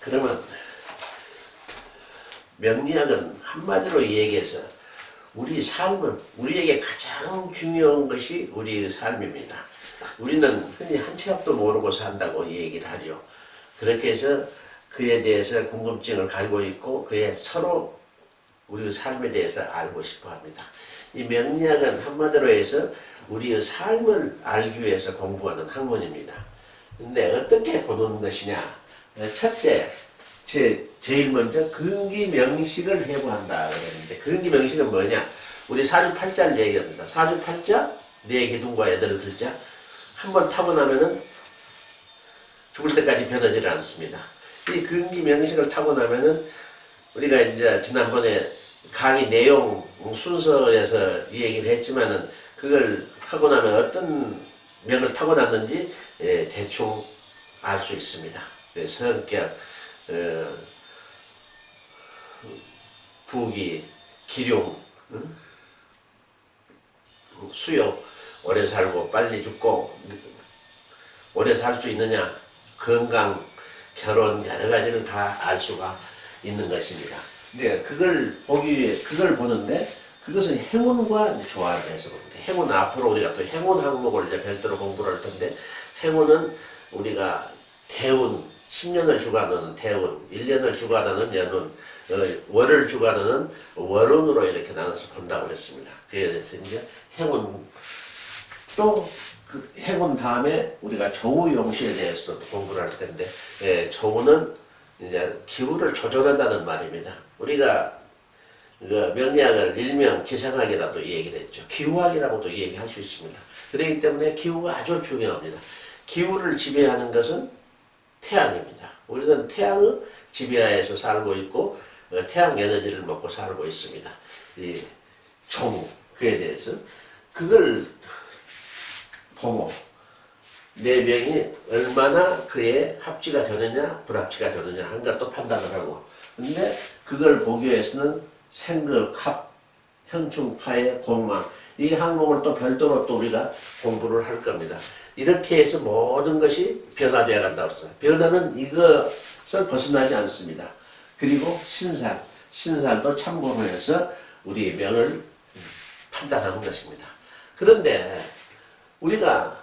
그러면 명리학은 한마디로 얘기해서 우리 삶은 우리에게 가장 중요한 것이 우리의 삶입니다. 우리는 흔히 한채 앞도 모르고 산다고 얘기를 하죠. 그렇게 해서 그에 대해서 궁금증을 가지고 있고 그의 서로 우리의 삶에 대해서 알고 싶어 합니다. 이 명리학은 한마디로 해서 우리의 삶을 알기 위해서 공부하는 학문입니다. 근데 어떻게 보는 것이냐? 첫째, 제, 제일 먼저 근기 명식을 해부한다 그랬는데 근기 명식은 뭐냐? 우리 사주팔자를 얘기합니다. 사주팔자 네 기둥과 여덟 글자 한 번 타고 나면은 죽을 때까지 변하지를 않습니다. 이 근기 명식을 타고 나면은 우리가 이제 지난번에 강의 내용 순서에서 이 얘기를 했지만은 그걸 하고 나면 어떤 명을 타고 났는지 예, 대충 알 수 있습니다. 예, 성격, 어, 부기, 기룡, 응? 수욕, 오래 살고 빨리 죽고 오래 살 수 있느냐, 건강, 결혼 여러 가지를 다 알 수가 있는 것입니다. 네, 그걸 보기 위해 그걸 보는데 그것은 행운과 조화를 해서 봅니다. 행운 앞으로 우리가 또 행운 항목을 이제 별도로 공부를 할 텐데 행운은 우리가 대운 10년을 주관하는 대운, 1년을 주관하는 연운, 어, 월을 주관하는 월운으로 이렇게 나눠서 본다고 그랬습니다. 그래서 이제 행운 또 그 행운 다음에 우리가 조우 용시에 대해서 공부를 할 텐데 예, 조우는 이제 기후를 조절한다는 말입니다. 우리가 그 명리학을 일명 기상학이라도 얘기를 했죠. 기후학이라고도 얘기할 수 있습니다. 그렇기 때문에 기후가 아주 중요합니다. 기후를 지배하는 것은 태양입니다. 우리는 태양의 지배하에서 살고 있고 어, 태양 에너지를 먹고 살고 있습니다. 이 종, 그에 대해서 그걸 보고 네 명이 얼마나 그의 합치가 되느냐 불합치가 되느냐 한 것도 판단을 하고 근데 그걸 보기 위해서는 생극, 합, 형충파의 공망 이 항목을 또 별도로 또 우리가 공부를 할 겁니다. 이렇게 해서 모든 것이 변화되어 간다고 했어요. 변화는 이것을 벗어나지 않습니다. 그리고 신살, 신살도 참고로 해서 우리 명을 판단하는 것입니다. 그런데 우리가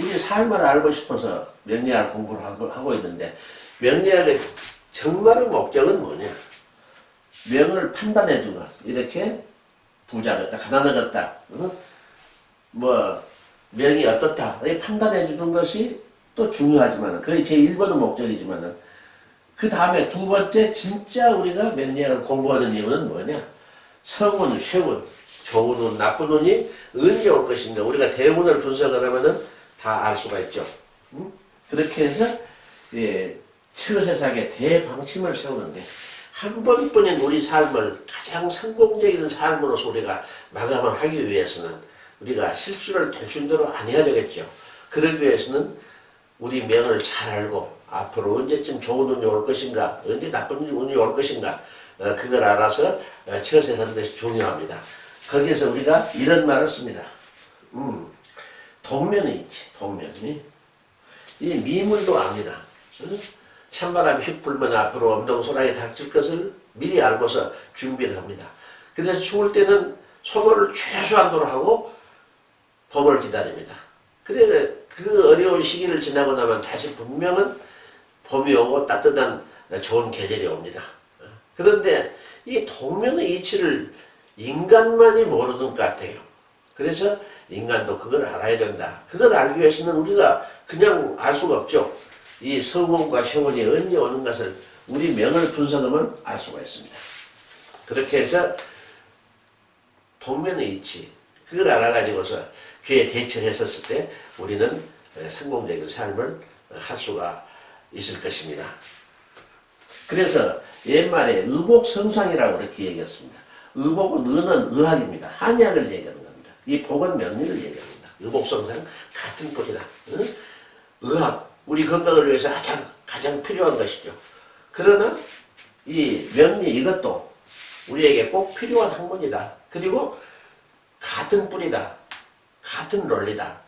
우리 삶을 알고 싶어서 명리학 공부를 하고, 있는데 명리학의 정말의 목적은 뭐냐? 명을 판단해 주는 것. 이렇게 부자겠다, 가난하겠다, 어? 뭐 명이 어떻다. 이 판단해 주는 것이 또 중요하지만 그게 제 1번의 목적이지만은 그 다음에 두 번째 진짜 우리가 명리학을 공부하는 이유는 뭐냐? 성운, 쇠운, 좋은 운, 나쁜 운이 언제 올 것인가? 우리가 대운을 분석을 하면은 다 알 수가 있죠. 음? 그렇게 해서 예, 처세상에 대방침을 세우는데 한 번뿐인 우리 삶을 가장 성공적인 삶으로서 우리가 마감을 하기 위해서는 우리가 실수를 될준대로 안 해야 되겠죠. 그러기 위해서는 우리 명을 잘 알고 앞으로 언제쯤 좋은 운이 올 것인가, 언제 나쁜 운이 올 것인가, 어, 그걸 알아서 어, 처세하는 것이 중요합니다. 거기에서 우리가 이런 말을 씁니다. 음, 동면이 있지, 동면이. 이 미물도 압니다. 응? 찬바람이 휙 불면 앞으로 엄동소랑이 닥칠 것을 미리 알고서 준비를 합니다. 그래서 죽을 때는 소모를 최소한도로 하고 봄을 기다립니다. 그래서 그 어려운 시기를 지나고 나면 다시 분명은 봄이 오고 따뜻한 좋은 계절이 옵니다. 그런데 이 동면의 이치를 인간만이 모르는 것 같아요. 그래서 인간도 그걸 알아야 된다. 그걸 알기 위해서는 우리가 그냥 알 수가 없죠. 이 성공과 세원이 언제 오는 것을 우리 명을 분석하면 알 수가 있습니다. 그렇게 해서 동면의 이치, 그걸 알아가지고서 그에 대처를 했었을 때 우리는 성공적인 삶을 할 수가 있을 것입니다. 그래서 옛말에 의복성상이라고 이렇게 얘기했습니다. 의복은 의는 의학입니다. 한약을 얘기하는 겁니다. 이 복은 명리를 얘기합니다. 의복성상 같은 꼴이다. 응? 의학, 우리 건강을 위해서 가장, 가장 필요한 것이죠. 그러나 이 명리 이것도 우리에게 꼭 필요한 학문이다. 그리고 같은 뿌리다. 같은 논리다.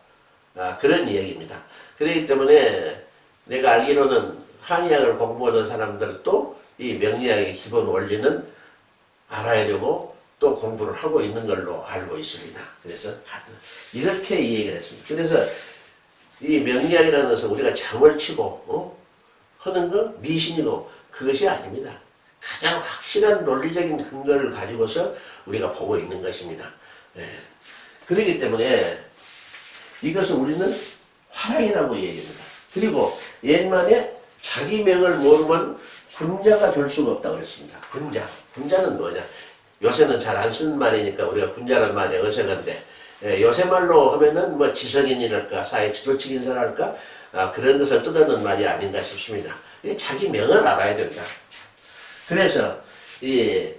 아, 그런 이야기입니다. 그렇기 때문에 내가 알기로는 한의학을 공부하는 사람들도 이 명리학의 기본 원리는 알아야 되고 또 공부를 하고 있는 걸로 알고 있습니다. 그래서 이렇게 이 얘기를 했습니다. 그래서 이 명리학이라는 것은 우리가 잠을 치고 어? 하는 거 미신이고 그것이 아닙니다. 가장 확실한 논리적인 근거를 가지고서 우리가 보고 있는 것입니다. 예. 그렇기 때문에 이것을 우리는 화랑이라고 얘기합니다. 그리고 옛말에 자기 명을 모르면 군자가 될 수가 없다고 그랬습니다. 군자. 군자는 뭐냐? 요새는 잘 안 쓰는 말이니까 우리가 군자란 말이 어색한데 예, 요새 말로 하면은 뭐 지성인이랄까 사회 지도적 인사랄까 아, 그런 것을 뜻하는 말이 아닌가 싶습니다. 이 자기 명을 알아야 된다. 그래서 이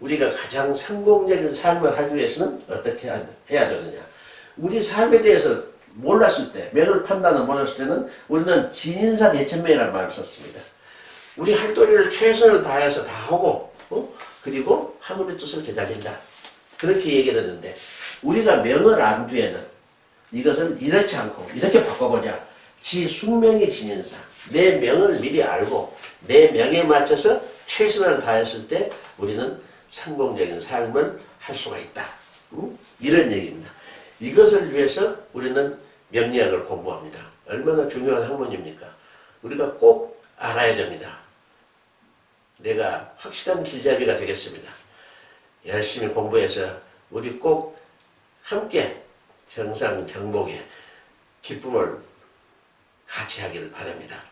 우리가 가장 성공적인 삶을 하기 위해서는 어떻게 하- 해야 되느냐? 우리 삶에 대해서 몰랐을 때, 명을 판단을 몰랐을 때는 우리는 진인사 대천명이라는 말을 썼습니다. 우리 할 도리를 최선을 다해서 다 하고, 어? 그리고 하늘의 뜻을 기다린다. 그렇게 얘기를 했는데, 우리가 명을 안 뒤에는 이것을 이렇지 않고, 이렇게 바꿔보자. 지 숙명이 진인사. 내 명을 미리 알고, 내 명에 맞춰서 최선을 다했을 때, 우리는 성공적인 삶을 할 수가 있다. 응? 이런 얘기입니다. 이것을 위해서 우리는 명리학을 공부합니다. 얼마나 중요한 학문입니까? 우리가 꼭 알아야 됩니다. 내가 확실한 길잡이가 되겠습니다. 열심히 공부해서 우리 꼭 함께 정상 정복의 기쁨을 같이 하기를 바랍니다.